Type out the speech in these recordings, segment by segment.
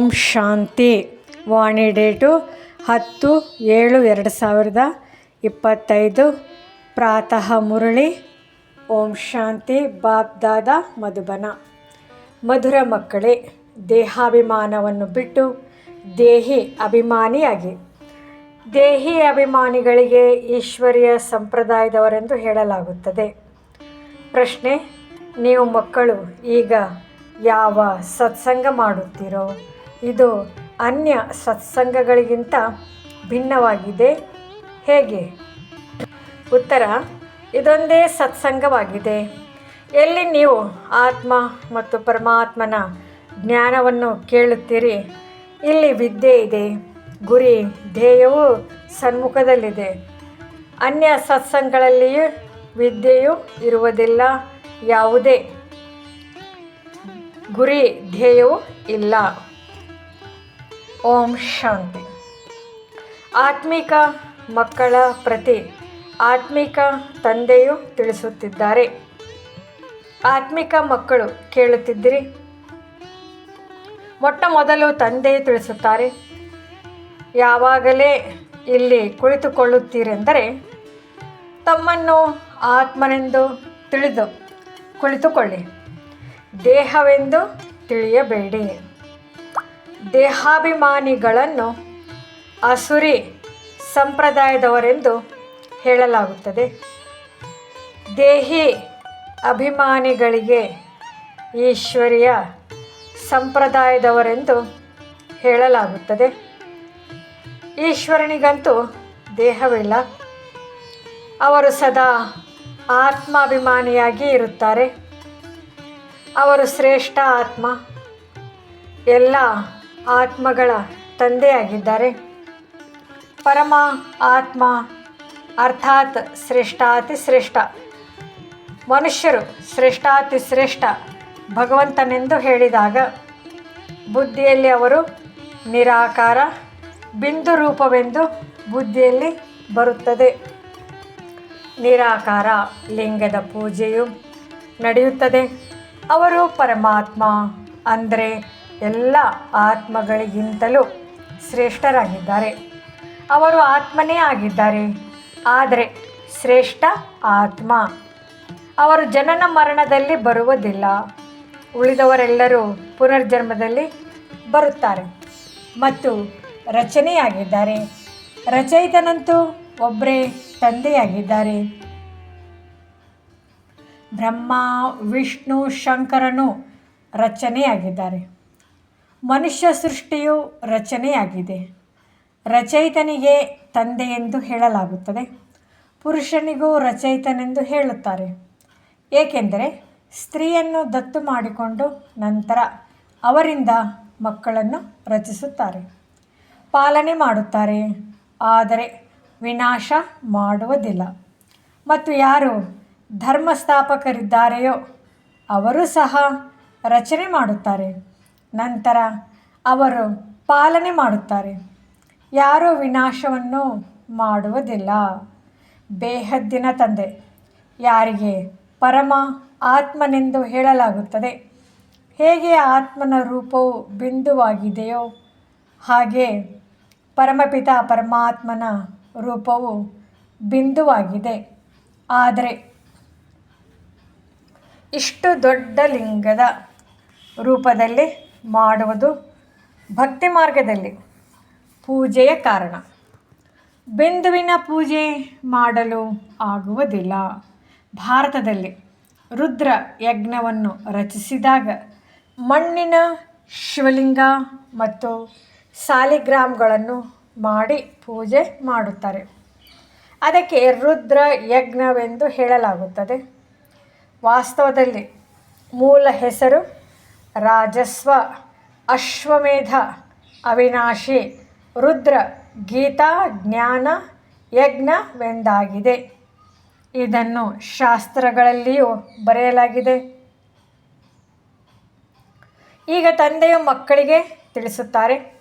ಓಂ ಶಾಂತಿ. ವಾಣಿ date ಹತ್ತು ಏಳು ಎರಡು ಸಾವಿರದ ಇಪ್ಪತ್ತೈದು. ಪ್ರಾತಃ ಮುರಳಿ. ಓಂ ಶಾಂತಿ ಬಾಬ್ದಾದ ಮಧುಬನ. ಮಧುರ ಮಕ್ಕಳೇ, ದೇಹಾಭಿಮಾನವನ್ನು ಬಿಟ್ಟು ದೇಹಿ ಅಭಿಮಾನಿಯಾಗಿ. ದೇಹಿ ಅಭಿಮಾನಿಗಳಿಗೆ ಈಶ್ವರೀಯ ಸಂಪ್ರದಾಯದವರೆಂದು ಹೇಳಲಾಗುತ್ತದೆ. ಪ್ರಶ್ನೆ, ನೀವು ಮಕ್ಕಳು ಈಗ ಯಾವ ಸತ್ಸಂಗ ಮಾಡುತ್ತೀರೋ? ಇದು ಅನ್ಯ ಸತ್ಸಂಗಗಳಿಗಿಂತ ಭಿನ್ನವಾಗಿದೆ. ಹೇಗೆ? ಉತ್ತರ, ಇದೊಂದೇ ಸತ್ಸಂಗವಾಗಿದೆ. ಎಲ್ಲಿ ನೀವು ಆತ್ಮ ಮತ್ತು ಪರಮಾತ್ಮನ ಜ್ಞಾನವನ್ನು ಕೇಳುತ್ತೀರಿ, ಇಲ್ಲಿ ವಿದ್ಯೆ ಇದೆ, ಗುರಿ, ಧ್ಯೇಯವು ಸನ್ಮುಖದಲ್ಲಿದೆ. ಅನ್ಯ ಸತ್ಸಂಗಗಳಲ್ಲಿಯೂ ವಿದ್ಯೆಯು ಇರುವುದಿಲ್ಲ, ಯಾವುದೇ ಗುರಿ, ಧ್ಯೇಯವು ಇಲ್ಲ. ಓಂ ಶಾಂತಿ. ಆತ್ಮಿಕ ಮಕ್ಕಳ ಪ್ರತಿ ಆತ್ಮಿಕ ತಂದೆಯು ತಿಳಿಸುತ್ತಿದ್ದಾರೆ. ಆತ್ಮಿಕ ಮಕ್ಕಳು ಕೇಳುತ್ತಿದ್ದಿರಿ. ಮೊಟ್ಟ ಮೊದಲು ತಂದೆ ತಿಳಿಸುತ್ತಾರೆ, ಯಾವಾಗಲೇ ಇಲ್ಲಿ ಕುಳಿತುಕೊಳ್ಳುತ್ತೀರೆಂದರೆ ತಮ್ಮನ್ನು ಆತ್ಮನೆಂದು ತಿಳಿದು ಕುಳಿತುಕೊಳ್ಳಿ. ದೇಹವೆಂದು ತಿಳಿಯಬೇಡಿ. ದೇಹಾಭಿಮಾನಿಗಳನ್ನು ಅಸುರಿ ಸಂಪ್ರದಾಯದವರೆಂದು ಹೇಳಲಾಗುತ್ತದೆ. ದೇಹಿ ಅಭಿಮಾನಿಗಳಿಗೆ ಈಶ್ವರಿಯ ಸಂಪ್ರದಾಯದವರೆಂದು ಹೇಳಲಾಗುತ್ತದೆ. ಈಶ್ವರನಿಗಂತೂ ದೇಹವಿಲ್ಲ. ಅವರು ಸದಾ ಆತ್ಮಾಭಿಮಾನಿಯಾಗಿ ಇರುತ್ತಾರೆ. ಅವರು ಶ್ರೇಷ್ಠ ಆತ್ಮ. ಎಲ್ಲ ಆತ್ಮಗಳ ತಂದೆಯಾಗಿದ್ದಾರೆ. ಪರಮ ಆತ್ಮ ಅರ್ಥಾತ್ ಶ್ರೇಷ್ಠಾತಿ ಶ್ರೇಷ್ಠ. ಮನುಷ್ಯರು ಶ್ರೇಷ್ಠಾತಿ ಶ್ರೇಷ್ಠ ಭಗವಂತನೆಂದು ಹೇಳಿದಾಗ ಬುದ್ಧಿಯಲ್ಲಿ ಅವರು ನಿರಾಕಾರ, ಬಿಂದು ರೂಪವೆಂದು ಬುದ್ಧಿಯಲ್ಲಿ ಬರುತ್ತದೆ. ನಿರಾಕಾರ ಲಿಂಗದ ಪೂಜೆಯು ನಡೆಯುತ್ತದೆ. ಅವರು ಪರಮಾತ್ಮ ಅಂದರೆ ಎಲ್ಲ ಆತ್ಮಗಳಿಗಿಂತಲೂ ಶ್ರೇಷ್ಠರಾಗಿದ್ದಾರೆ. ಅವರು ಆತ್ಮನೇ ಆಗಿದ್ದಾರೆ, ಆದರೆ ಶ್ರೇಷ್ಠ ಆತ್ಮ. ಅವರು ಜನನ ಮರಣದಲ್ಲಿ ಬರುವುದಿಲ್ಲ, ಉಳಿದವರೆಲ್ಲರೂ ಪುನರ್ಜನ್ಮದಲ್ಲಿ ಬರುತ್ತಾರೆ ಮತ್ತು ರಚನೆಯಾಗಿದ್ದಾರೆ. ರಚಯಿತನಂತೂ ಒಬ್ಬರೇ ತಂದೆಯಾಗಿದ್ದಾರೆ. ಬ್ರಹ್ಮ, ವಿಷ್ಣು, ಶಂಕರನು ರಚನೆಯಾಗಿದ್ದಾರೆ. ಮನುಷ್ಯ ಸೃಷ್ಟಿಯು ರಚನೆಯಾಗಿದೆ. ರಚಯಿತನಿಗೆ ತಂದೆ ಎಂದು ಹೇಳಲಾಗುತ್ತದೆ. ಪುರುಷನಿಗೂ ರಚಯಿತನೆಂದು ಹೇಳುತ್ತಾರೆ. ಏಕೆಂದರೆ ಸ್ತ್ರೀಯನ್ನು ದತ್ತು ಮಾಡಿಕೊಂಡು ನಂತರ ಅವರಿಂದ ಮಕ್ಕಳನ್ನು ರಚಿಸುತ್ತಾರೆ. ಪಾಲನೆ ಮಾಡುತ್ತಾರೆ. ಆದರೆ ವಿನಾಶ ಮಾಡುವುದಿಲ್ಲ. ಮತ್ತು ಯಾರು ಧರ್ಮಸ್ಥಾಪಕರಿದ್ದಾರೆಯೋ ಅವರು ಸಹ ರಚನೆ ಮಾಡುತ್ತಾರೆ. ನಂತರ ಅವರು ಪಾಲನೆ ಮಾಡುತ್ತಾರೆ. ಯಾರೂ ವಿನಾಶವನ್ನು ಮಾಡುವುದಿಲ್ಲ. ಬೇಹದ್ದಿನ ತಂದೆ, ಯಾರಿಗೆ ಪರಮ ಆತ್ಮನೆಂದು ಹೇಳಲಾಗುತ್ತದೆ. ಹೇಗೆ ಆತ್ಮನ ರೂಪವು ಬಿಂದುವಾಗಿದೆಯೋ ಹಾಗೆ ಪರಮಪಿತ ಪರಮಾತ್ಮನ ರೂಪವು ಬಿಂದುವಾಗಿದೆ. ಆದರೆ ಇಷ್ಟು ದೊಡ್ಡ ಲಿಂಗದ ರೂಪದಲ್ಲಿ ಮಾಡುವುದು ಭಕ್ತಿ ಮಾರ್ಗದಲ್ಲಿ ಪೂಜೆಯ ಕಾರಣ. ಬಿಂದುವಿನ ಪೂಜೆ ಮಾಡಲು ಆಗುವುದಿಲ್ಲ. ಭಾರತದಲ್ಲಿ ರುದ್ರ ಯಜ್ಞವನ್ನು ರಚಿಸಿದಾಗ ಮಣ್ಣಿನ ಶಿವಲಿಂಗ ಮತ್ತು ಸಾಲಿಗ್ರಾಮ್ಗಳನ್ನು ಮಾಡಿ ಪೂಜೆ ಮಾಡುತ್ತಾರೆ. ಅದಕ್ಕೆ ರುದ್ರ ಯಜ್ಞವೆಂದು ಹೇಳಲಾಗುತ್ತದೆ. ವಾಸ್ತವದಲ್ಲಿ ಮೂಲ ಹೆಸರು ರಾಜಸ್ವ, ಅಶ್ವಮೇಧ, ಅವಿನಾಶಿ, ರುದ್ರ, ಗೀತಾ, ಜ್ಞಾನ ಯಜ್ಞವೆಂದಾಗಿದೆ ಇದನ್ನು ಶಾಸ್ತ್ರಗಳಲ್ಲಿಯೂ ಬರೆಯಲಾಗಿದೆ. ಈಗ ತಂದೆಯು ಮಕ್ಕಳಿಗೆ ತಿಳಿಸುತ್ತಾರೆ.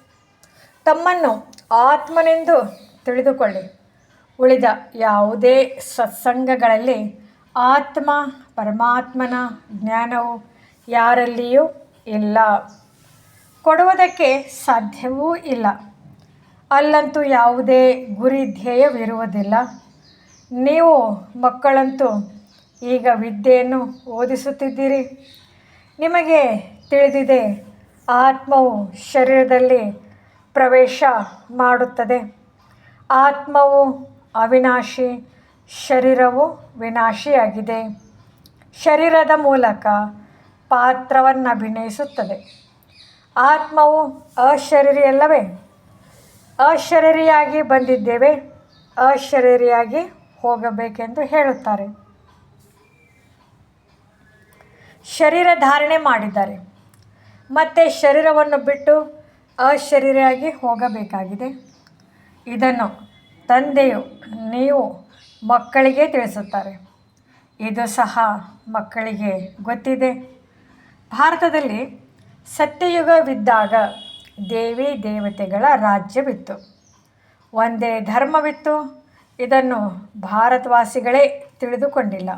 ತಮ್ಮನ್ನು ಆತ್ಮನೆಂದು ತಿಳಿದುಕೊಳ್ಳಿ. ಉಳಿದ ಯಾವುದೇ ಸತ್ಸಂಗಗಳಲ್ಲಿ ಆತ್ಮ, ಪರಮಾತ್ಮನ ಜ್ಞಾನವು ಯಾರಲ್ಲಿಯೂ ಇಲ್ಲ. ಕೊಡುವುದಕ್ಕೆ ಸಾಧ್ಯವೂ ಇಲ್ಲ. ಅಲ್ಲಂತೂ ಯಾವುದೇ ಗುರಿ ಧ್ಯೇಯವಿರುವುದಿಲ್ಲ. ನೀವು ಮಕ್ಕಳಂತೂ ಈಗ ವಿದ್ಯೆಯನ್ನು ಓದಿಸುತ್ತಿದ್ದೀರಿ. ನಿಮಗೆ ತಿಳಿದಿದೆ, ಆತ್ಮವು ಶರೀರದಲ್ಲಿ ಪ್ರವೇಶ ಮಾಡುತ್ತದೆ. ಆತ್ಮವು ಅವಿನಾಶಿ, ಶರೀರವು ವಿನಾಶಿಯಾಗಿದೆ. ಶರೀರದ ಮೂಲಕ ಪಾತ್ರವನ್ನು ಅಭಿನಯಿಸುತ್ತದೆ. ಆತ್ಮವು ಅಶರೀರಿಯಲ್ಲವೇ? ಅಶರೀರಿಯಾಗಿ ಬಂದಿದ್ದೇವೆ, ಅಶರೀರಿಯಾಗಿ ಹೋಗಬೇಕೆಂದು ಹೇಳುತ್ತಾರೆ. ಶರೀರ ಧಾರಣೆ ಮಾಡಿದ್ದಾರೆ. ಮತ್ತು ಶರೀರವನ್ನು ಬಿಟ್ಟು ಅಶರೀರಿಯಾಗಿ ಹೋಗಬೇಕಾಗಿದೆ. ಇದನ್ನು ತಂದೆಯು, ನೀವು ಮಕ್ಕಳಿಗೆ ತಿಳಿಸುತ್ತಾರೆ. ಇದು ಸಹ ಮಕ್ಕಳಿಗೆ ಗೊತ್ತಿದೆ. ಭಾರತದಲ್ಲಿ ಸತ್ಯಯುಗವಿದ್ದಾಗ ದೇವಿ ದೇವತೆಗಳ ರಾಜ್ಯವಿತ್ತು. ಒಂದೇ ಧರ್ಮವಿತ್ತು. ಇದನ್ನು ಭಾರತವಾಸಿಗಳೇ ತಿಳಿದುಕೊಂಡಿಲ್ಲ.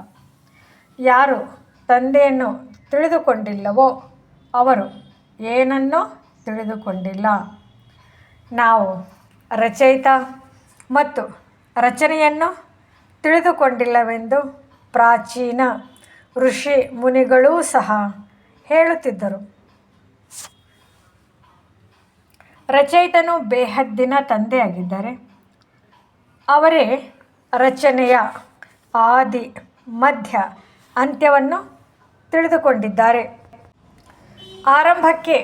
ಯಾರು ತಂದೆಯನ್ನು ತಿಳಿದುಕೊಂಡಿಲ್ಲವೋ ಅವರು ಏನನ್ನೂ ತಿಳಿದುಕೊಂಡಿಲ್ಲ. ನಾವು ರಚಯಿತ ಮತ್ತು ರಚನೆಯನ್ನು ತಿಳಿದುಕೊಂಡಿಲ್ಲವೆಂದು ಪ್ರಾಚೀನ ಋಷಿ ಮುನಿಗಳೂ ಸಹ ಹೇಳುತ್ತಿದ್ದರು. ರಚಯಿತನು ಬೇಹದ್ದಿನ ತಂದೆಯಾಗಿದ್ದಾರೆ ಅವರೇ ರಚನೆಯ ಆದಿ, ಮಧ್ಯ ಅಂತ್ಯವನ್ನು ತಿಳಿದುಕೊಂಡಿದ್ದಾರೆ. ಆರಂಭಕ್ಕೆ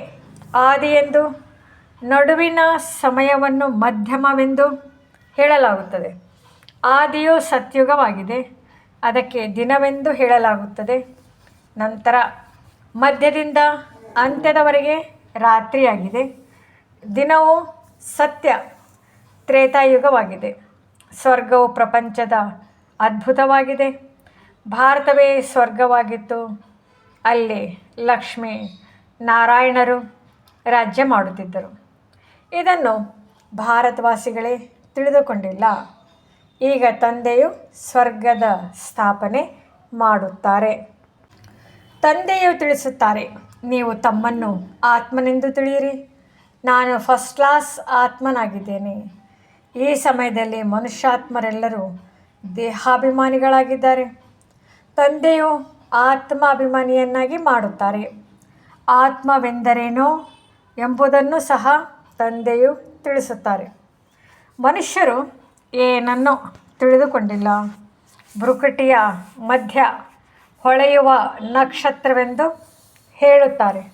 ಆದಿಯೆಂದು, ನಡುವಿನ ಸಮಯವನ್ನು ಮಧ್ಯಮವೆಂದು ಹೇಳಲಾಗುತ್ತದೆ. ಆದಿಯು ಸತ್ಯುಗವಾಗಿದೆ, ಅದಕ್ಕೆ ದಿನವೆಂದು ಹೇಳಲಾಗುತ್ತದೆ. ನಂತರ ಮಧ್ಯದಿಂದ ಅಂತ್ಯದವರೆಗೆ ರಾತ್ರಿಯಾಗಿದೆ. ದಿನವು ಸತ್ಯ ತ್ರೇತಾಯುಗವಾಗಿದೆ. ಸ್ವರ್ಗವು ಪ್ರಪಂಚದ ಅದ್ಭುತವಾಗಿದೆ. ಭಾರತವೇ ಸ್ವರ್ಗವಾಗಿತ್ತು. ಅಲ್ಲಿ ಲಕ್ಷ್ಮಿ ನಾರಾಯಣರು ರಾಜ್ಯ ಮಾಡುತ್ತಿದ್ದರು. ಇದನ್ನು ಭಾರತವಾಸಿಗಳೇ ತಿಳಿದುಕೊಂಡಿಲ್ಲ. ಈಗ ತಂದೆಯು ಸ್ವರ್ಗದ ಸ್ಥಾಪನೆ ಮಾಡುತ್ತಾರೆ. ತಂದೆಯು ತಿಳಿಸುತ್ತಾರೆ, ನೀವು ತಮ್ಮನ್ನು ಆತ್ಮನೆಂದು ತಿಳಿಯಿರಿ. ನಾನು ಫಸ್ಟ್ ಕ್ಲಾಸ್ ಆತ್ಮನಾಗಿದ್ದೇನೆ. ಈ ಸಮಯದಲ್ಲಿ ಮನುಷ್ಯಾತ್ಮರೆಲ್ಲರೂ ದೇಹಾಭಿಮಾನಿಗಳಾಗಿದ್ದಾರೆ. ತಂದೆಯು ಆತ್ಮಾಭಿಮಾನಿಯನ್ನಾಗಿ ಮಾಡುತ್ತಾರೆ. ಆತ್ಮವೆಂದರೇನೋ ಎಂಬುದನ್ನು ಸಹ ತಂದೆಯು ತಿಳಿಸುತ್ತಾರೆ. ಮನುಷ್ಯರು ಏನನ್ನು ತಿಳಿದುಕೊಂಡಿಲ್ಲ. ಬ್ರುಕಟಿಯ ಮಧ್ಯ ಹೊಳೆಯುವ ನಕ್ಷತ್ರವೆಂದು ಹೇಳುತ್ತಾರೆ.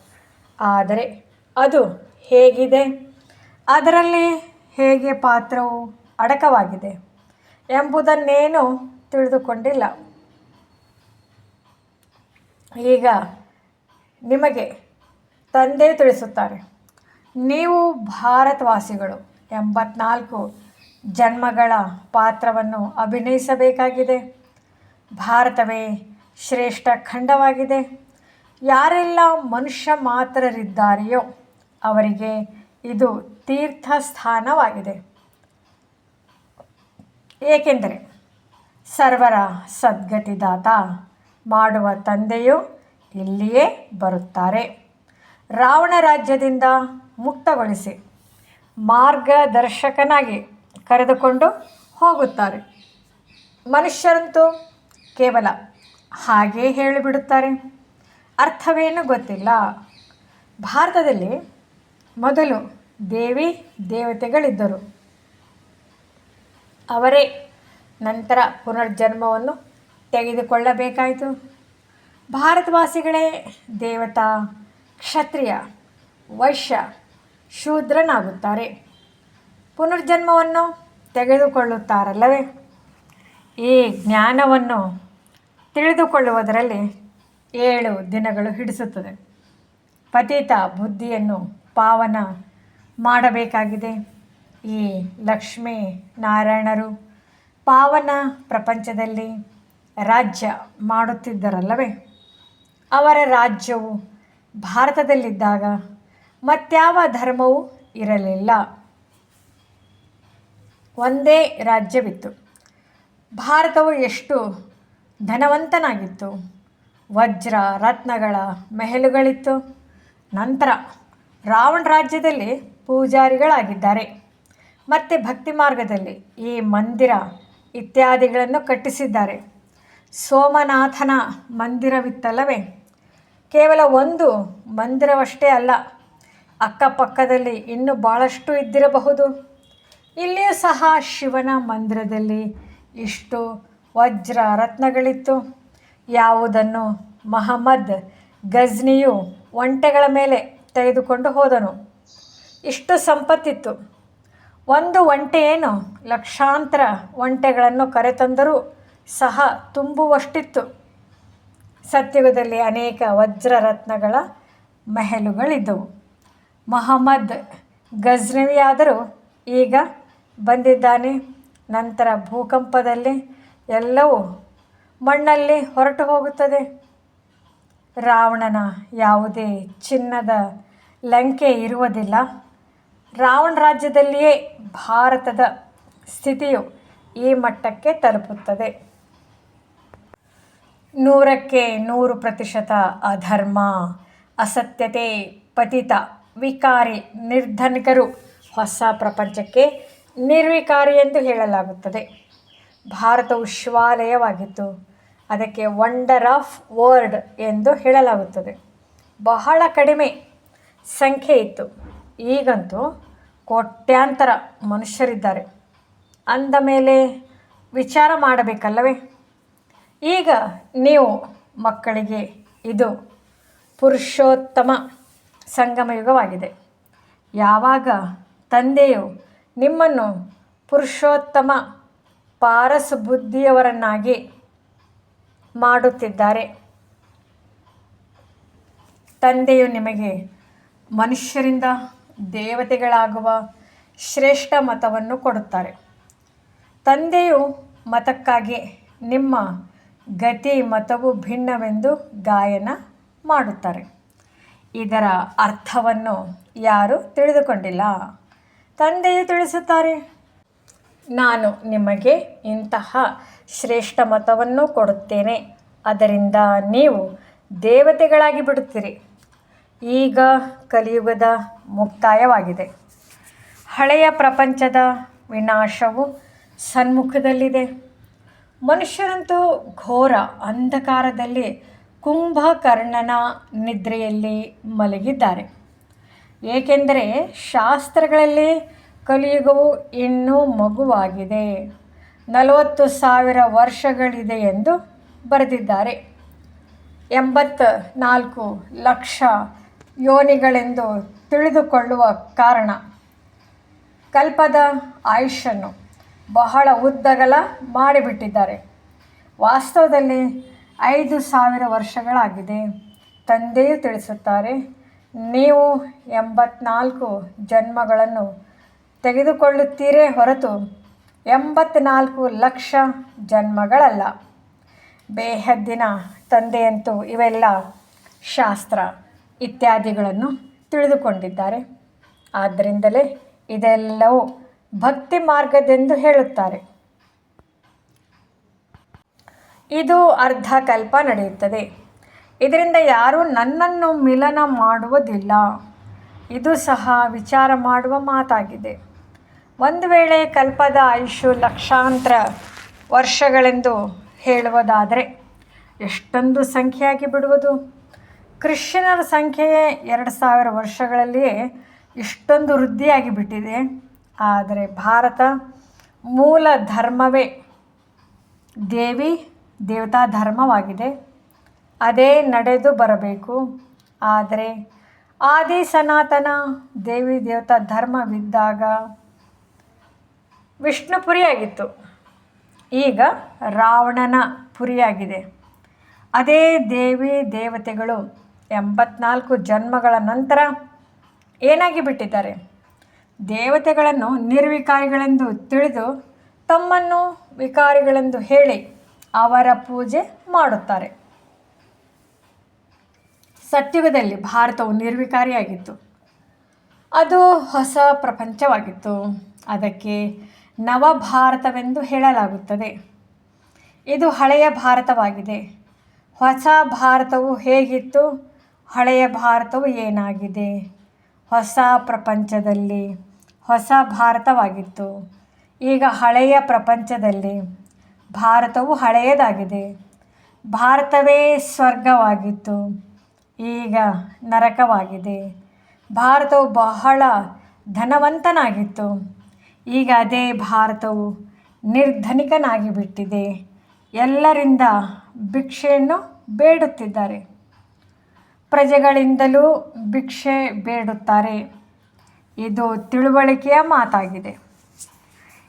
ಆದರೆ ಅದು ಹೇಗಿದೆ? ಅದರಲ್ಲಿ ಹೇಗೆ ಪಾತ್ರವು ಅಡಕವಾಗಿದೆ ಎಂಬುದನ್ನೇನು ತಿಳಿದುಕೊಂಡಿಲ್ಲ. ಈಗ ನಿಮಗೆ ತಂದೆ ತಿಳಿಸುತ್ತಾರೆ. ನೀವು ಭಾರತವಾಸಿಗಳು ಎಂಬತ್ನಾಲ್ಕು ಜನ್ಮಗಳ ಪಾತ್ರವನ್ನು ಅಭಿನಯಿಸಬೇಕಾಗಿದೆ. ಭಾರತವೇ ಶ್ರೇಷ್ಠ ಖಂಡವಾಗಿದೆ. ಯಾರೆಲ್ಲ ಮನುಷ್ಯ ಮಾತ್ರರಿದ್ದಾರೆಯೋ ಅವರಿಗೆ ಇದು ತೀರ್ಥಸ್ಥಾನವಾಗಿದೆ. ಏಕೆಂದರೆ ಸರ್ವರ ಸದ್ಗತಿದಾತ ಮಾಡುವ ತಂದೆಯು ಇಲ್ಲಿಯೇ ಬರುತ್ತಾರೆ. ರಾವಣ ರಾಜ್ಯದಿಂದ ಮುಕ್ತಗೊಳಿಸಿ ಮಾರ್ಗದರ್ಶಕನಾಗಿ ಕರೆದುಕೊಂಡು ಹೋಗುತ್ತಾರೆ. ಮನುಷ್ಯರಂತೂ ಕೇವಲ ಹಾಗೇ ಹೇಳಿಬಿಡುತ್ತಾರೆ. ಅರ್ಥವೇನು ಗೊತ್ತಿಲ್ಲ. ಭಾರತದಲ್ಲಿ ಮೊದಲು ದೇವಿ ದೇವತೆಗಳಿದ್ದರು. ಅವರೇ ನಂತರ ಪುನರ್ಜನ್ಮವನ್ನು ತೆಗೆದುಕೊಳ್ಳಬೇಕಾಯಿತು. ಭಾರತವಾಸಿಗಳೇ, ದೇವತಾ, ಕ್ಷತ್ರಿಯ, ವೈಶ್ಯ, ಶೂದ್ರನಾಗುತ್ತಾರೆ. ಪುನರ್ಜನ್ಮವನ್ನು ತೆಗೆದುಕೊಳ್ಳುತ್ತಾರಲ್ಲವೇ? ಈ ಜ್ಞಾನವನ್ನು ತಿಳಿದುಕೊಳ್ಳುವುದರಲ್ಲಿ ಏಳು ದಿನಗಳು ಹಿಡಿಸುತ್ತದೆ. ಪತಿತ ಬುದ್ಧಿಯನ್ನು ಪಾವನ ಮಾಡಬೇಕಾಗಿದೆ. ಈ ಲಕ್ಷ್ಮೀ ನಾರಾಯಣರು ಪಾವನ ಪ್ರಪಂಚದಲ್ಲಿ ರಾಜ್ಯ ಮಾಡುತ್ತಿದ್ದರಲ್ಲವೇ? ಅವರ ರಾಜ್ಯವು ಭಾರತದಲ್ಲಿದ್ದಾಗ ಮತ್ಯಾವ ಧರ್ಮವೂ ಇರಲಿಲ್ಲ. ಒಂದೇ ರಾಜ್ಯವಿತ್ತು. ಭಾರತವು ಎಷ್ಟು ಧನವಂತನಾಗಿತ್ತು. ವಜ್ರ ರತ್ನಗಳ ಮೆಹಲುಗಳಿತ್ತು. ನಂತರ ರಾವಣ ರಾಜ್ಯದಲ್ಲಿ ಪೂಜಾರಿಗಳಾಗಿದ್ದಾರೆ. ಮತ್ತು ಭಕ್ತಿ ಮಾರ್ಗದಲ್ಲಿ ಈ ಮಂದಿರ ಇತ್ಯಾದಿಗಳನ್ನು ಕಟ್ಟಿಸಿದ್ದಾರೆ. ಸೋಮನಾಥನ ಮಂದಿರವಿತ್ತಲ್ಲವೇ? ಕೇವಲ ಒಂದು ಮಂದಿರವಷ್ಟೇ ಅಲ್ಲ, ಅಕ್ಕಪಕ್ಕದಲ್ಲಿ ಇನ್ನೂ ಭಾಳಷ್ಟು ಇದ್ದಿರಬಹುದು. ಇಲ್ಲಿಯೂ ಸಹ ಶಿವನ ಮಂದಿರದಲ್ಲಿ ಇಷ್ಟು ವಜ್ರ ರತ್ನಗಳಿತ್ತು. ಯಾವುದನ್ನು? ಮಹಮ್ಮದ್ ಗಜ್ನಿಯು ಒಂಟೆಗಳ ಮೇಲೆ ತೆಗೆದುಕೊಂಡು ಹೋದನು. ಇಷ್ಟು ಸಂಪತ್ತಿತ್ತು. ಒಂದು ಒಂಟೆಯೇನು ಲಕ್ಷಾಂತರ ಒಂಟೆಗಳನ್ನು ಕರೆತಂದರೂ ಸಹ ತುಂಬುವಷ್ಟಿತ್ತು. ಸತ್ಯುಗದಲ್ಲಿ ಅನೇಕ ವಜ್ರರತ್ನಗಳ ಮೆಹಲುಗಳಿದ್ದವು. ಮೊಹಮ್ಮದ್ ಗಜ್ನವಿಯಾದರೂ ಈಗ ಬಂದಿದ್ದಾನೆ. ನಂತರ ಭೂಕಂಪದಲ್ಲಿ ಎಲ್ಲವೂ ಮಣ್ಣಲ್ಲಿ ಹೊರಟು ಹೋಗುತ್ತದೆ. ರಾವಣನ ಯಾವುದೇ ಚಿನ್ನದ ಲಂಕೆ ಇರುವುದಿಲ್ಲ. ರಾವಣ ರಾಜ್ಯದಲ್ಲಿಯೇ ಭಾರತದ ಸ್ಥಿತಿಯು ಈ ಮಟ್ಟಕ್ಕೆ ತಲುಪುತ್ತದೆ. ನೂರಕ್ಕೆ ನೂರು ಪ್ರತಿಶತ ಅಧರ್ಮ, ಅಸತ್ಯತೆ, ಪತಿತ, ವಿಕಾರಿ, ನಿರ್ಧನಿಕರು ಹೊಸ ಪ್ರಪಂಚಕ್ಕೆ ನಿರ್ವಿಕಾರಿ ಎಂದು ಹೇಳಲಾಗುತ್ತದೆ. ಭಾರತವು ಶಿವಾಲಯವಾಗಿತ್ತು. ಅದಕ್ಕೆ ವಂಡರ್ ಆಫ್ ವರ್ಲ್ಡ್ ಎಂದು ಹೇಳಲಾಗುತ್ತದೆ. ಬಹಳ ಕಡಿಮೆ ಸಂಖ್ಯೆ ಇತ್ತು. ಈಗಂತೂ ಕೋಟ್ಯಾಂತರ ಮನುಷ್ಯರಿದ್ದಾರೆ. ಅಂದ ಮೇಲೆ ವಿಚಾರ ಮಾಡಬೇಕಲ್ಲವೇ? ಈಗ ನೀವು ಮಕ್ಕಳಿಗೆ ಇದು ಪುರುಷೋತ್ತಮ ಸಂಗಮಯುಗವಾಗಿದೆ ಯಾವಾಗ ತಂದೆಯು ನಿಮ್ಮನ್ನು ಪುರುಷೋತ್ತಮ ಪಾರಸ್ ಬುದ್ಧಿಯವರನ್ನಾಗಿ ಮಾಡುತ್ತಿದ್ದಾರೆ. ತಂದೆಯು ನಿಮಗೆ ಮನುಷ್ಯರಿಂದ ದೇವತೆಗಳಾಗುವ ಶ್ರೇಷ್ಠ ಮತವನ್ನು ಕೊಡುತ್ತಾರೆ. ತಂದೆಯು ಮತಕ್ಕಾಗಿ ನಿಮ್ಮ ಗತಿ ಮತವು ಭಿನ್ನವೆಂದು ಗಾಯನ ಮಾಡುತ್ತಾರೆ. ಇದರ ಅರ್ಥವನ್ನು ಯಾರು ತಿಳಿದುಕೊಂಡಿಲ್ಲ. ತಂದೆಯು ತಿಳಿಸುತ್ತಾರೆ ನಾನು ನಿಮಗೆ ಇಂತಹ ಶ್ರೇಷ್ಠ ಮತವನ್ನು ಕೊಡುತ್ತೇನೆ. ಅದರಿಂದ ನೀವು ದೇವತೆಗಳಾಗಿ ಬಿಡುತ್ತೀರಿ. ಈಗ ಕಲಿಯುಗದ ಮುಕ್ತಾಯವಾಗಿದೆ. ಹಳೆಯ ಪ್ರಪಂಚದ ವಿನಾಶವು ಸನ್ಮುಖದಲ್ಲಿದೆ. ಮನುಷ್ಯರಂತೂ ಘೋರ ಅಂಧಕಾರದಲ್ಲಿ ಕುಂಭಕರ್ಣನ ನಿದ್ರೆಯಲ್ಲಿ ಮಲಗಿದ್ದಾರೆ. ಏಕೆಂದರೆ ಶಾಸ್ತ್ರಗಳಲ್ಲಿ ಕಲಿಯುಗವು ಇನ್ನೂ ಮಗುವಾಗಿದೆ. ನಲವತ್ತು ಸಾವಿರ ವರ್ಷಗಳಿದೆ ಎಂದು ಬರೆದಿದ್ದಾರೆ. ಎಂಬತ್ತ ನಾಲ್ಕು ಲಕ್ಷ ಯೋನಿಗಳೆಂದು ತಿಳಿದುಕೊಳ್ಳುವ ಕಾರಣ ಕಲ್ಪದ ಆಯುಷನ್ನು ಬಹಳ ಉದ್ದಗಲ ಮಾಡಿಬಿಟ್ಟಿದ್ದಾರೆ. ವಾಸ್ತವದಲ್ಲಿ ಐದು ಸಾವಿರ ವರ್ಷಗಳಾಗಿದೆ. ತಂದೆಯು ತಿಳಿಸುತ್ತಾರೆ, ನೀವು ಎಂಬತ್ನಾಲ್ಕು ಜನ್ಮಗಳನ್ನು ತೆಗೆದುಕೊಳ್ಳುತ್ತೀರೇ ಹೊರತು ಎಂಬತ್ನಾಲ್ಕು ಲಕ್ಷ ಜನ್ಮಗಳಲ್ಲ. ಬೇಹದ್ದಿನ ತಂದೆಯಂತೂ ಇವೆಲ್ಲ ಶಾಸ್ತ್ರ ಇತ್ಯಾದಿಗಳನ್ನು ತಿಳಿದುಕೊಂಡಿದ್ದಾರೆ. ಆದ್ದರಿಂದಲೇ ಇದೆಲ್ಲವೂ ಭಕ್ತಿ ಮಾರ್ಗದೆಂದು ಹೇಳುತ್ತಾರೆ. ಇದು ಅರ್ಧ ಕಲ್ಪ ನಡೆಯುತ್ತದೆ. ಇದರಿಂದ ಯಾರೂ ನನ್ನನ್ನು ಮಿಲನ ಮಾಡುವುದಿಲ್ಲ. ಇದು ಸಹ ವಿಚಾರ ಮಾಡುವ ಮಾತಾಗಿದೆ. ಒಂದು ವೇಳೆ ಕಲ್ಪದ ಆಯುಷು ಲಕ್ಷಾಂತರ ವರ್ಷಗಳೆಂದು ಹೇಳುವುದಾದರೆ ಎಷ್ಟೊಂದು ಸಂಖ್ಯೆಯಾಗಿ ಬಿಡುವುದು? ಕ್ರಿಶ್ಚಿಯನರ ಸಂಖ್ಯೆಯೇ ಎರಡು ಸಾವಿರ ವರ್ಷಗಳಲ್ಲಿಯೇ ಇಷ್ಟೊಂದು ವೃದ್ಧಿಯಾಗಿ ಬಿಟ್ಟಿದೆ. ಆದರೆ ಭಾರತ ಮೂಲ ಧರ್ಮವೇ ದೇವಿ ದೇವತಾ ಧರ್ಮವಾಗಿದೆ. ಅದೇ ನಡೆದು ಬರಬೇಕು. ಆದರೆ ಆದಿ ಸನಾತನ ದೇವಿ ದೇವತಾ ಧರ್ಮವಿದ್ದಾಗ ವಿಷ್ಣುಪುರಿಯಾಗಿತ್ತು. ಈಗ ರಾವಣನ ಪುರಿಯಾಗಿದೆ. ಅದೇ ದೇವಿ ದೇವತೆಗಳು ಎಂಬತ್ನಾಲ್ಕು ಜನ್ಮಗಳ ನಂತರ ಏನಾಗಿ ಬಿಟ್ಟಿದ್ದಾರೆ? ದೇವತೆಗಳನ್ನು ನಿರ್ವಿಕಾರಿಗಳೆಂದು ತಿಳಿದು ತಮ್ಮನ್ನು ವಿಕಾರಿಗಳೆಂದು ಹೇಳಿ ಅವರ ಪೂಜೆ ಮಾಡುತ್ತಾರೆ. ಸತ್ಯುಗದಲ್ಲಿ ಭಾರತವು ನಿರ್ವಿಕಾರಿಯಾಗಿತ್ತು. ಅದು ಹೊಸ ಪ್ರಪಂಚವಾಗಿತ್ತು. ಅದಕ್ಕೆ ನವಭಾರತವೆಂದು ಹೇಳಲಾಗುತ್ತದೆ. ಇದು ಹಳೆಯ ಭಾರತವಾಗಿದೆ. ಹೊಸ ಭಾರತವು ಹೇಗಿತ್ತು? ಹಳೆಯ ಭಾರತವು ಏನಾಗಿದೆ? ಹೊಸ ಪ್ರಪಂಚದಲ್ಲಿ ಹೊಸ ಭಾರತವಾಗಿತ್ತು. ಈಗ ಹಳೆಯ ಪ್ರಪಂಚದಲ್ಲಿ ಭಾರತವು ಹಳೆಯದಾಗಿದೆ. ಭಾರತವೇ ಸ್ವರ್ಗವಾಗಿತ್ತು. ಈಗ ನರಕವಾಗಿದೆ. ಭಾರತವು ಬಹಳ ಧನವಂತನಾಗಿತ್ತು. ಈಗ ಅದೇ ಭಾರತವು ನಿರ್ಧನಿಕನಾಗಿ ಬಿಟ್ಟಿದೆ ಎಲ್ಲರಿಂದ ಭಿಕ್ಷೆಯನ್ನು ಬೇಡುತ್ತಿದ್ದಾರೆ. ಪ್ರಜೆಗಳಿಂದಲೂ ಭಿಕ್ಷೆ ಬೇಡುತ್ತಾರೆ. ಇದು ತಿಳುವಳಿಕೆಯ ಮಾತಾಗಿದೆ.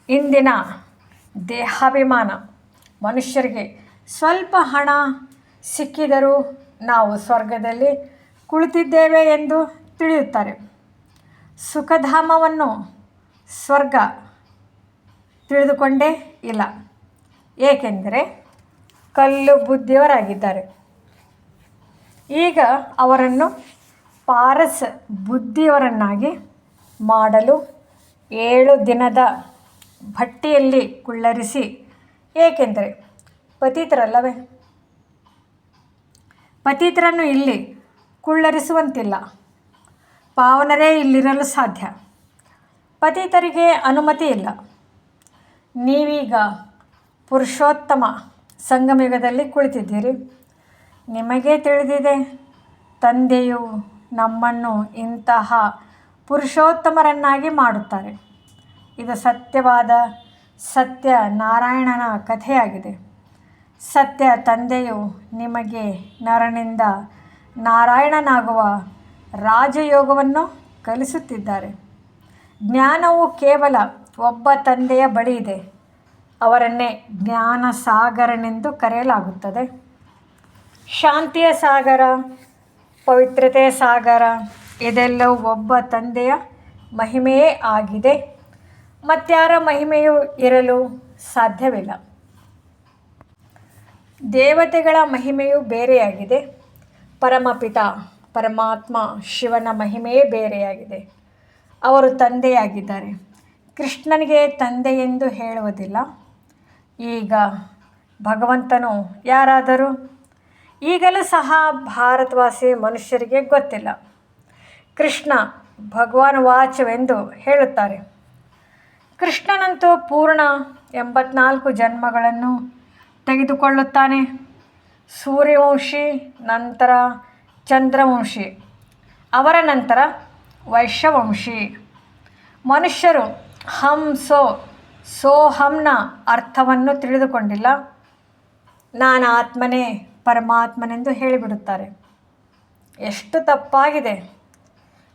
ಇಂದಿನ ದೇಹಾಭಿಮಾನ, ಮನುಷ್ಯರಿಗೆ ಸ್ವಲ್ಪ ಹಣ ಸಿಕ್ಕಿದರೂ ನಾವು ಸ್ವರ್ಗದಲ್ಲಿ ಕುಳಿತಿದ್ದೇವೆ ಎಂದು ತಿಳಿಯುತ್ತಾರೆ. ಸುಖಧಾಮವನ್ನು ಸ್ವರ್ಗ ತಿಳಿದುಕೊಂಡೇ ಇಲ್ಲ. ಏಕೆಂದರೆ ಕಲ್ಲು ಬುದ್ಧಿಯವರಾಗಿದ್ದಾರೆ. ಈಗ ಅವರನ್ನು ಪಾರಸ್ ಬುದ್ಧಿಯವರನ್ನಾಗಿ ಮಾಡಲು ಏಳು ದಿನದ ಭಟ್ಟಿಯಲ್ಲಿ ಕುಳ್ಳರಿಸಿ, ಏಕೆಂದರೆ ಪತಿತರಲ್ಲವೇ? ಪತೀತರನ್ನು ಇಲ್ಲಿ ಕುಳ್ಳರಿಸುವಂತಿಲ್ಲ. ಪಾವನರೇ ಇಲ್ಲಿರಲು ಸಾಧ್ಯ. ಪತಿತರಿಗೆ ಅನುಮತಿ ಇಲ್ಲ. ನೀವೀಗ ಪುರುಷೋತ್ತಮ ಸಂಗಮಯುಗದಲ್ಲಿ ಕುಳಿತಿದ್ದೀರಿ. ನಿಮಗೆ ತಿಳಿದಿದೆ, ತಂದೆಯು ನಮ್ಮನ್ನು ಇಂತಹ ಪುರುಷೋತ್ತಮರನ್ನಾಗಿ ಮಾಡುತ್ತಾರೆ. ಇದು ಸತ್ಯವಾದ ಸತ್ಯ ನಾರಾಯಣನ ಕಥೆಯಾಗಿದೆ. ಸತ್ಯ ತಂದೆಯು ನಿಮಗೆ ನರನಿಂದ ನಾರಾಯಣನಾಗುವ ರಾಜಯೋಗವನ್ನು ಕಲಿಸುತ್ತಿದ್ದಾರೆ. ಜ್ಞಾನವು ಕೇವಲ ಒಬ್ಬ ತಂದೆಯ ಬಳಿ ಇದೆ. ಅವರನ್ನೇ ಜ್ಞಾನ ಸಾಗರನೆಂದು ಕರೆಯಲಾಗುತ್ತದೆ. ಶಾಂತಿಯ ಸಾಗರ ಪವಿತ್ರತೆಯ ಸಾಗರ, ಇದೆಲ್ಲವೂ ಒಬ್ಬ ತಂದೆಯ ಮಹಿಮೆಯೇ ಆಗಿದೆ. ಮತ್ಯಾರ ಮಹಿಮೆಯು ಇರಲು ಸಾಧ್ಯವಿಲ್ಲ. ದೇವತೆಗಳ ಮಹಿಮೆಯು ಬೇರೆಯಾಗಿದೆ. ಪರಮಪಿತ, ಪರಮಾತ್ಮ, ಶಿವನ ಮಹಿಮೆಯೇ ಬೇರೆಯಾಗಿದೆ. ಅವರು ತಂದೆಯಾಗಿದ್ದಾರೆ. ಕೃಷ್ಣನಿಗೆ ತಂದೆ ಎಂದು ಹೇಳುವುದಿಲ್ಲ. ಈಗ ಭಗವಂತನು ಯಾರಾದರೂ? ಈಗಲೂ ಸಹ ಭಾರತವಾಸಿ ಮನುಷ್ಯರಿಗೆ ಗೊತ್ತಿಲ್ಲ. ಕೃಷ್ಣ ಭಗವಾನ್ ವಾಚವೆಂದು ಹೇಳುತ್ತಾರೆ. ಕೃಷ್ಣನಂತೂ ಪೂರ್ಣ ಎಂಬತ್ನಾಲ್ಕು ಜನ್ಮಗಳನ್ನು ತೆಗೆದುಕೊಳ್ಳುತ್ತಾನೆ. ಸೂರ್ಯವಂಶಿ, ನಂತರ ಚಂದ್ರವಂಶಿ, ಅವರ ನಂತರ ವೈಶ್ಯವಂಶಿ. ಮನುಷ್ಯರು ಹಂ ಸೋ ಸೋಹಂನ ಅರ್ಥವನ್ನು ತಿಳಿದುಕೊಂಡಿಲ್ಲ. ನಾನು ಆತ್ಮನೇ ಪರಮಾತ್ಮನೆಂದು ಹೇಳಿಬಿಡುತ್ತಾರೆ. ಎಷ್ಟು ತಪ್ಪಾಗಿದೆ?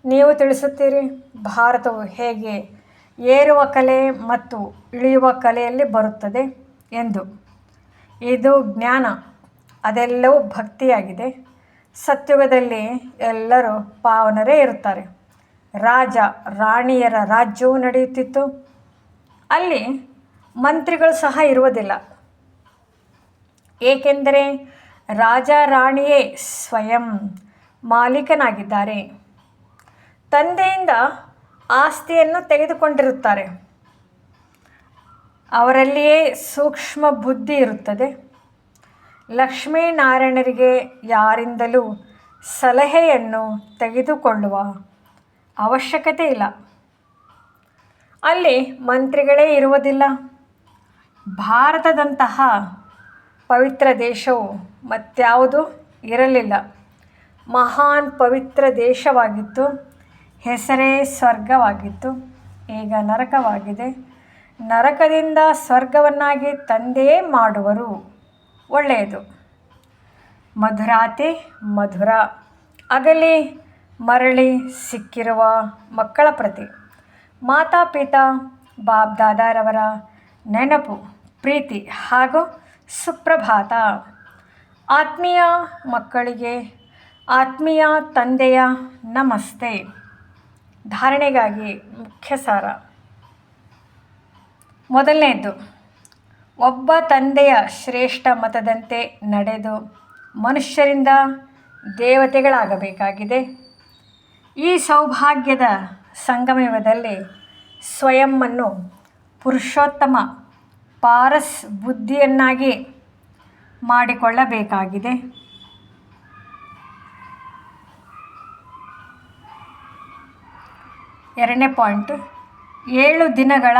ನೀವು ತಿಳಿಸುತ್ತೀರಿ, ಭಾರತವು ಹೇಗೆ ಏರುವ ಕಲೆ ಮತ್ತು ಇಳಿಯುವ ಕಲೆಯಲ್ಲಿ ಬರುತ್ತದೆ ಎಂದು. ಇದು ಜ್ಞಾನ, ಅದೆಲ್ಲವೂ ಭಕ್ತಿಯಾಗಿದೆ. ಸತ್ಯುಗದಲ್ಲಿ ಎಲ್ಲರೂ ಪಾವನರೇ ಇರುತ್ತಾರೆ. ರಾಜ ರಾಣಿಯರ ರಾಜ್ಯವು ನಡೆಯುತ್ತಿತ್ತು. ಅಲ್ಲಿ ಮಂತ್ರಿಗಳು ಸಹ ಇರುವುದಿಲ್ಲ. ಏಕೆಂದರೆ ರಾಜ ರಾಣಿಯೇ ಸ್ವಯಂ ಮಾಲೀಕನಾಗಿದ್ದಾರೆ. ತಂದೆಯಿಂದ ಆಸ್ತಿಯನ್ನು ತೆಗೆದುಕೊಂಡಿರುತ್ತಾರೆ. ಅವರಲ್ಲಿಯೇ ಸೂಕ್ಷ್ಮ ಬುದ್ಧಿ ಇರುತ್ತದೆ. ಲಕ್ಷ್ಮೀನಾರಾಯಣರಿಗೆ ಯಾರಿಂದಲೂ ಸಲಹೆಯನ್ನು ತೆಗೆದುಕೊಳ್ಳುವ ಅವಶ್ಯಕತೆ ಇಲ್ಲ. ಅಲ್ಲಿ ಮಂತ್ರಿಗಳೇ ಇರುವುದಿಲ್ಲ. ಭಾರತದಂತಹ ಪವಿತ್ರ ದೇಶವು ಮತ್ಯಾವುದು ಇರಲಿಲ್ಲ. ಮಹಾನ್ ಪವಿತ್ರ ದೇಶವಾಗಿತ್ತು. ಹೆಸರೇ ಸ್ವರ್ಗವಾಗಿತ್ತು. ಈಗ ನರಕವಾಗಿದೆ. ನರಕದಿಂದ ಸ್ವರ್ಗವನ್ನಾಗಿ ತಂದೇ ಮಾಡುವರು. ಒಳ್ಳೆಯದು. ಮಧುರಾತಿ ಮಧುರ. ಅಗಲಿ ಮರಳಿ ಸಿಕ್ಕಿರುವ ಮಕ್ಕಳ ಪ್ರತಿ. ಮಾತಾಪಿತಾ ಬಾಬ್ ದಾದಾರವರ ನೆನಪು, ಪ್ರೀತಿ ಹಾಗೂ ಸುಪ್ರಭಾತ. ಆತ್ಮೀಯ ಮಕ್ಕಳಿಗೆ, ಆತ್ಮೀಯ ತಂದೆಯ ನಮಸ್ತೆ. ಧಾರಣೆಗಾಗಿ ಮುಖ್ಯ ಸಾರ. ಮೊದಲನೇದು, ಒಬ್ಬ ತಂದೆಯ ಶ್ರೇಷ್ಠ ಮತದಂತೆ ನಡೆದು ಮನುಷ್ಯರಿಂದ ದೇವತೆಗಳಾಗಬೇಕಾಗಿದೆ. ಈ ಸೌಭಾಗ್ಯದ ಸಂಗಮಯುಗದಲ್ಲಿ ಸ್ವಯಂವನ್ನು ಪುರುಷೋತ್ತಮ ಪಾರಸ್ ಬುದ್ಧಿಯನ್ನಾಗಿ ಮಾಡಿಕೊಳ್ಳಬೇಕಾಗಿದೆ. ಎರಡನೇ ಪಾಯಿಂಟ್, ಏಳು ದಿನಗಳ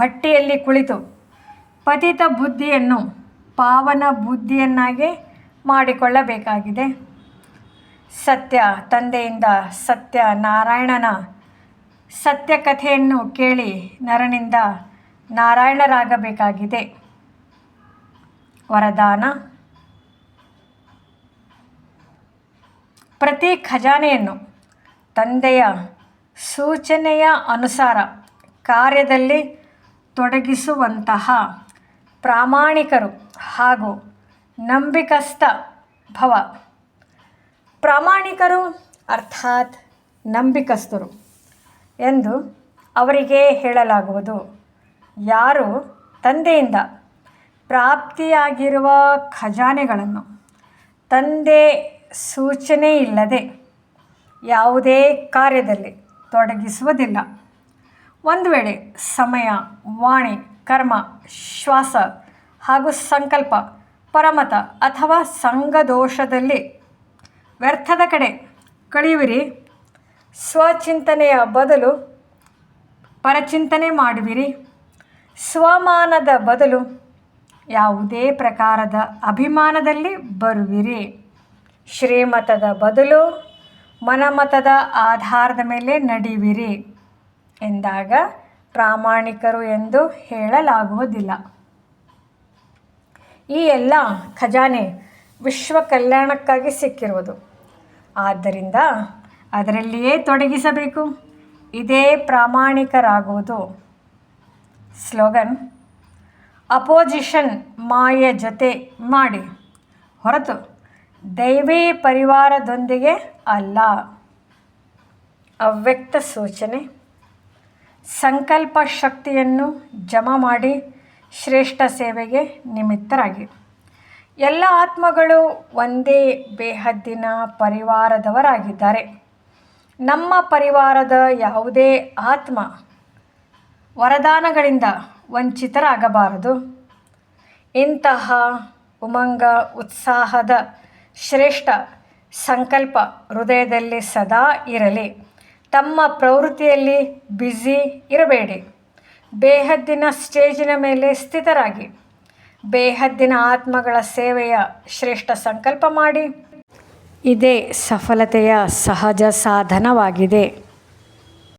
ಬಟ್ಟೆಯಲ್ಲಿ ಕುಳಿತು ಪತಿತ ಬುದ್ಧಿಯನ್ನು ಪಾವನ ಬುದ್ಧಿಯನ್ನಾಗಿ ಮಾಡಿಕೊಳ್ಳಬೇಕಾಗಿದೆ. ಸತ್ಯ, ತಂದೆಯಿಂದ ಸತ್ಯ ನಾರಾಯಣನ ಸತ್ಯ ಕಥೆಯನ್ನು ಕೇಳಿ ನರನಿಂದ ನಾರಾಯಣರಾಗಬೇಕಾಗಿದೆ. ವರದಾನ. ಪ್ರತಿ ಖಜಾನೆಯನ್ನು ತಂದೆಯ ಸೂಚನೆಯ ಅನುಸಾರ ಕಾರ್ಯದಲ್ಲಿ ತೊಡಗಿಸುವಂತಹ ಪ್ರಾಮಾಣಿಕರು ಹಾಗೂ ನಂಬಿಕಸ್ಥ ಭವ ಪ್ರಾಮಾಣಿಕರು ಅರ್ಥಾತ್ ನಂಬಿಕಸ್ಥರು ಎಂದು ಅವರಿಗೆ ಹೇಳಲಾಗುವುದು. ಯಾರು ತಂದೆಯಿಂದ ಪ್ರಾಪ್ತಿಯಾಗಿರುವ ಖಜಾನೆಗಳನ್ನು ತಂದೆ ಸೂಚನೆ ಇಲ್ಲದೆ ಯಾವುದೇ ಕಾರ್ಯದಲ್ಲಿ ತೊಡಗಿಸುವುದಿಲ್ಲ. ಒಂದು ವೇಳೆ ಸಮಯ, ವಾಣಿ, ಕರ್ಮ, ಶ್ವಾಸ ಹಾಗೂ ಸಂಕಲ್ಪ, ಪರಮತ ಅಥವಾ ಸಂಘದೋಷದಲ್ಲಿ ವ್ಯರ್ಥದ ಕಡೆ. ಕಳೆಯುವಿರಿ ಸ್ವಚಿಂತನೆಯ ಬದಲು ಪರಚಿಂತನೆ ಮಾಡುವಿರಿ. ಸ್ವಮಾನದ ಬದಲು ಯಾವುದೇ ಪ್ರಕಾರದ ಅಭಿಮಾನದಲ್ಲಿ ಬರುವಿರಿ. ಶ್ರೀಮತದ ಬದಲು ಮನಮತದ ಆಧಾರದ ಮೇಲೆ ನಡೆಯುವಿರಿ ಎಂದಾಗ ಪ್ರಾಮಾಣಿಕರು ಎಂದು ಹೇಳಲಾಗುವುದಿಲ್ಲ. ಈ ಎಲ್ಲ ಖಜಾನೆ ವಿಶ್ವ ಕಲ್ಯಾಣಕ್ಕಾಗಿ ಸಿಕ್ಕಿರುವುದು. ಆದ್ದರಿಂದ ಅದರಲ್ಲಿಯೇ ತೊಡಗಿಸಬೇಕು. ಇದೇ ಪ್ರಾಮಾಣಿಕರಾಗುವುದು. ಸ್ಲೋಗನ್ ಅಪೋಜಿಷನ್ ಮಾಯ ಜೊತೆ ಮಾಡಿ. ಹೊರತು, ದೈವೀ ಪರಿವಾರದೊಂದಿಗೆ ಅಲ್ಲ. ಅವ್ಯಕ್ತ ಸೂಚನೆ, ಸಂಕಲ್ಪ ಶಕ್ತಿಯನ್ನು ಜಮಾ ಮಾಡಿ ಶ್ರೇಷ್ಠ ಸೇವೆಗೆ ನಿಮಿತ್ತರಾಗಿ. ಎಲ್ಲ ಆತ್ಮಗಳು ಒಂದೇ ಬೇಹದ್ದಿನ ಪರಿವಾರದವರಾಗಿದ್ದಾರೆ. ನಮ್ಮ ಪರಿವಾರದ ಯಾವುದೇ ಆತ್ಮ ವರದಾನಗಳಿಂದ ವಂಚಿತರಾಗಬಾರದು. ಇಂತಹ ಉಮಂಗ, ಉತ್ಸಾಹದ, ಶ್ರೇಷ್ಠ ಸಂಕಲ್ಪ ಹೃದಯದಲ್ಲಿ ಸದಾ ಇರಲಿ. ತಮ್ಮ ಪ್ರವೃತ್ತಿಯಲ್ಲಿ ಬ್ಯುಸಿ ಇರಬೇಡಿ. ಬೇಹದ್ದಿನ ಸ್ಟೇಜಿನ ಮೇಲೆ ಸ್ಥಿತರಾಗಿ. ಬೇಹದ್ದಿನ ಆತ್ಮಗಳ ಸೇವೆಯ ಶ್ರೇಷ್ಠ ಸಂಕಲ್ಪ ಮಾಡಿ. ಇದೇ ಸಫಲತೆಯ ಸಹಜ ಸಾಧನವಾಗಿದೆ.